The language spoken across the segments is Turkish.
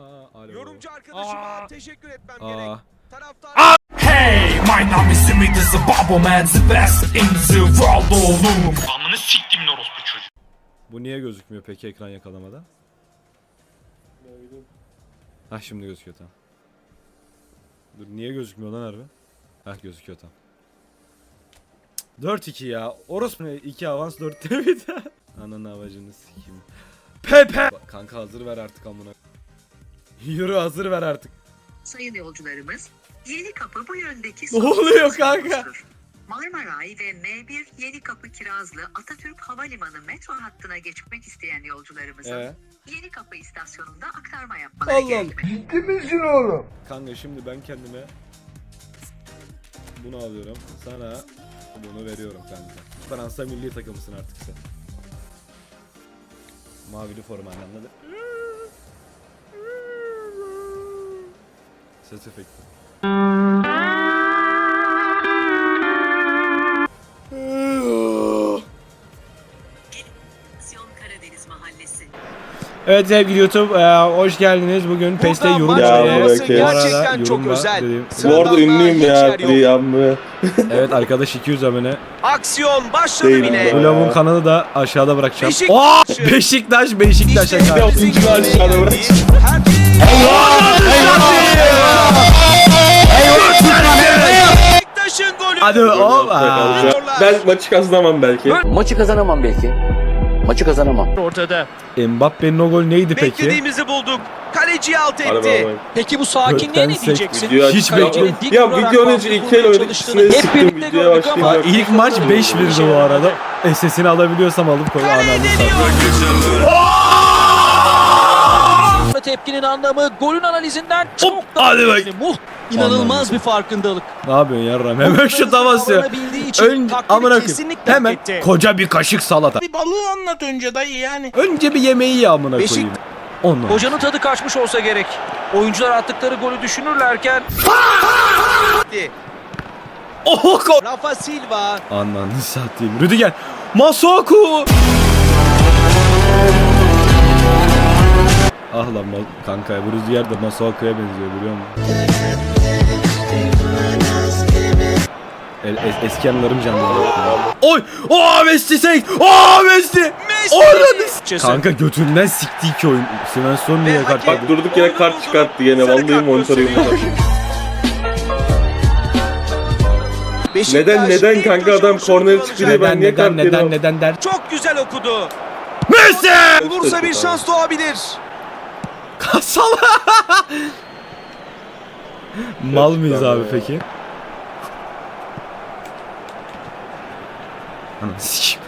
Aa, alo. Yorumcu arkadaşıma Aa. teşekkür etmem Aa. gerek. Taraftar Hey, my name is Smith, is a bubble man, the best in the world oğlum. Amını siktimin orospu çocuğu. Bu niye gözükmüyor peki ekran yakalamada? Ha şimdi gözüküyor tamam. Dur niye gözükmüyor lan harbi? Hah gözüküyor tamam. 4-2 ya. Orospu ne? 2 avans 4 tebit. Ananı avacını sikeyim. Pepe! Bak, Kanka hazır ver artık amına. Yürü hazır ver artık. Sayın yolcularımız, Yeni Kapı bu yöndeki Ne oluyor kanka? Marmaray ve M1 Yeni Kapı Kirazlı Atatürk Havalimanı metro hattına geçmek isteyen yolcularımızın Ee? Yeni Kapı istasyonunda aktarma yapmaları Allah gerekmektedir. Kanka şimdi ben kendime bunu alıyorum. Sana bunu veriyorum kanka. Fransa milli takımısın artık sen. Mavili forma anladın? Ses efekti. Evet sevgili YouTube e, hoş geldiniz. Bugün PES'te yorum maç olması Bu arada gerçekten çok yorum özel. Sıradan Bu arada ünlüyüm ya. amma. Evet arkadaş 200 abone. Aksiyon başladı Değil bile. lavuğun kanalı da aşağıda bırakacağım. Beşiktaş. Aa! Beşiktaş Beşiktaş İşte Üçüncü var aşağıda bırak. Beşiktaş'ın golü. Hadi. Aa. Ben maçı kazanamam belki. Maçı kazanamam belki. Maçı kazanamam. Ortada. Mbappe'nin o gol neydi peki? Beklediğimizi bulduk. Kaleci alt etti. ama. Peki bu sakinliğe Gökten ne sek- diyeceksin? Video Hiç açık- beklemedim. dik Ya durarak video önce baskı iki el kurmaya oynadık. çalıştığını hep birlikte Videoya gördük ama. İlk maç 5-1'di bu arada. SS'ini alabiliyorsam alıp koy ananı satayım. Tepkinin anlamı golün analizinden çok daha hadi bak. önemli. İnanılmaz bir farkındalık. Ne yapıyorsun yarram? Hemen şuta basıyor. Kullanabildiği için Önce takdiri amına koyayım. kesinlikle hak Hemen etti. koca bir kaşık salata. Bir balığı anlat önce dayı yani. Önce bir yemeği ye amına Beşik- koyayım. Onu. Hocanın tadı kaçmış olsa gerek. Oyuncular attıkları golü düşünürlerken Oh ko- Rafa Silva. Ananı satayım. Rüdiger. Masaku. Ah lan kanka bu Rüdiger de Masaku'ya benziyor biliyor musun? El, es, eski anılarım canlı. Oy! Oh Messi sek! Oh Messi! Messi. Kanka götünden sikti iki oyun. Svensson niye kart? Bak durduk yere kart çıkarttı gene. Sarı Vallahi monitörü yumuşak. Neden neden kanka adam korneri çıktı diye ben Neden niye neden kart neden yedim? neden der? Çok güzel okudu. Messi! Olursa bir şans doğabilir. Kasala! Mal mıyız abi peki? Ananı sikeyim.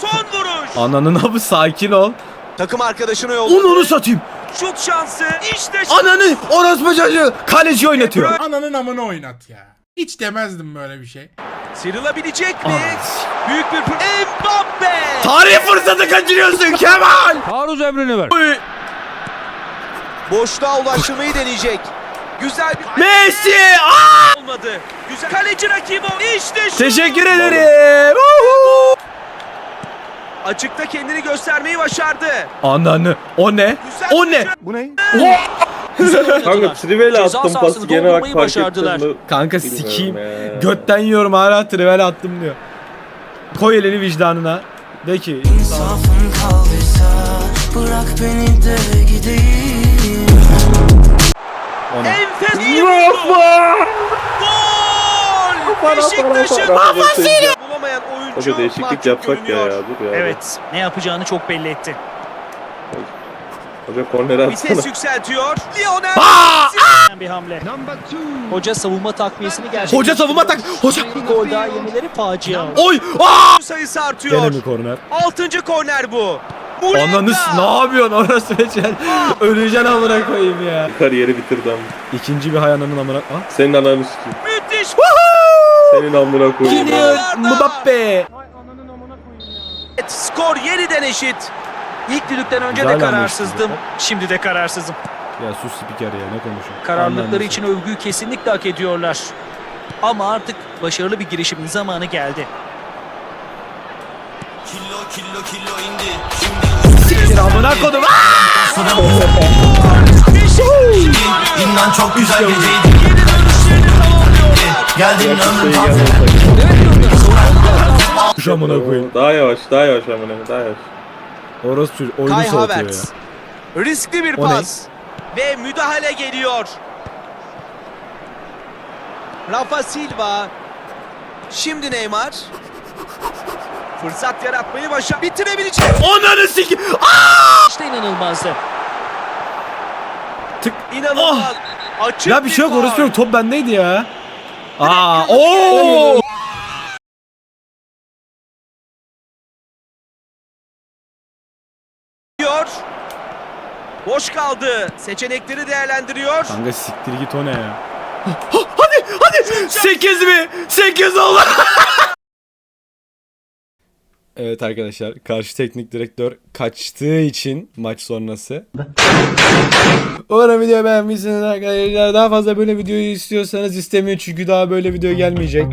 Son vuruş. Ananın abi sakin ol. Takım arkadaşına yolladı. Onu onu satayım. Şut şansı. İşte Ananı orospu çocuğu kaleci oynatıyor. Ananın amını oynat ya. Hiç demezdim böyle bir şey. Sıyrılabilecek mi? Büyük bir fır- Mbappe. Tarih fırsatı kaçırıyorsun Kemal. Taarruz emrini ver. Oy, Boşluğa ulaştırmayı deneyecek. Güzel bir Messi! Aa! olmadı. Güzel. Kaleci rakibi. İşte şu. Teşekkür ederim. Uhu. Açıkta kendini göstermeyi başardı. Ananı o ne? Güzel O ne? Bu ne? Kanka trivela attım pası gene bak fark başardılar. ettim. Kanka ya. Götten yiyorum hala trivel attım diyor. Koy elini vicdanına. De ki İnsafın kaldıysa bırak beni de gideyim. Enfes vurdu. Gol. Beşiktaş'ın para, para. bulamayan oyuncu. Hoca değişiklik yapsak ya, ya dur ya. Evet, ne yapacağını çok belli etti. Hoca korneri atsana. Vites yükseltiyor. Lionel. Bir hamle. Hoca savunma takviyesini gerçekleştiriyor. Hoca savunma tak. Hoca. Bir gol daha yemeleri facia. Oy! Aa! sayısı Gene artıyor. mi korner? Altıncı korner bu. Ananı s- ne yapıyorsun orası Reçel? Öleceksin amına koyayım ya. Kariyeri bitirdi ama. İkinci bir hay ananın amına. Ah. Senin ananı sikeyim. Müthiş. Senin amına koyayım. Gidiyor Mbappe. Skor yeniden eşit. İlk düdükten önce Güzel de kararsızdım. zaten. Şimdi de kararsızım. Ya sus spiker ya ne konuşuyorsun? Kararlılıkları için övgüyü kesinlikle hak ediyorlar. Ama artık başarılı bir girişimin zamanı geldi. Siktir amına kodum. Aa! Çok güzel geceydi. Geldin ömrüm taze Şu amına koyayım. Daha yavaş, daha yavaş amına, daha yavaş. Orası çocuk oyunu Kai soğutuyor ya. Havertz. Riskli bir O ne? pas. Ve müdahale geliyor. Rafa Silva. Şimdi Neymar. Fırsat yaratmayı başar. Bitirebilecek. Ananı siki. İşte inanılmazdı. İnanılmaz. Açık Ya bir şey yok orası yok. Top bendeydi ya. Aa, oo. Diyor. Boş kaldı. Seçenekleri değerlendiriyor. Kanka siktir git o ne ya? hadi hadi 8 mi? 8 oldu. evet arkadaşlar karşı teknik direktör kaçtığı için maç sonrası. Umarım video beğenmişsiniz arkadaşlar. Daha fazla böyle videoyu istiyorsanız istemiyor çünkü daha böyle video gelmeyecek.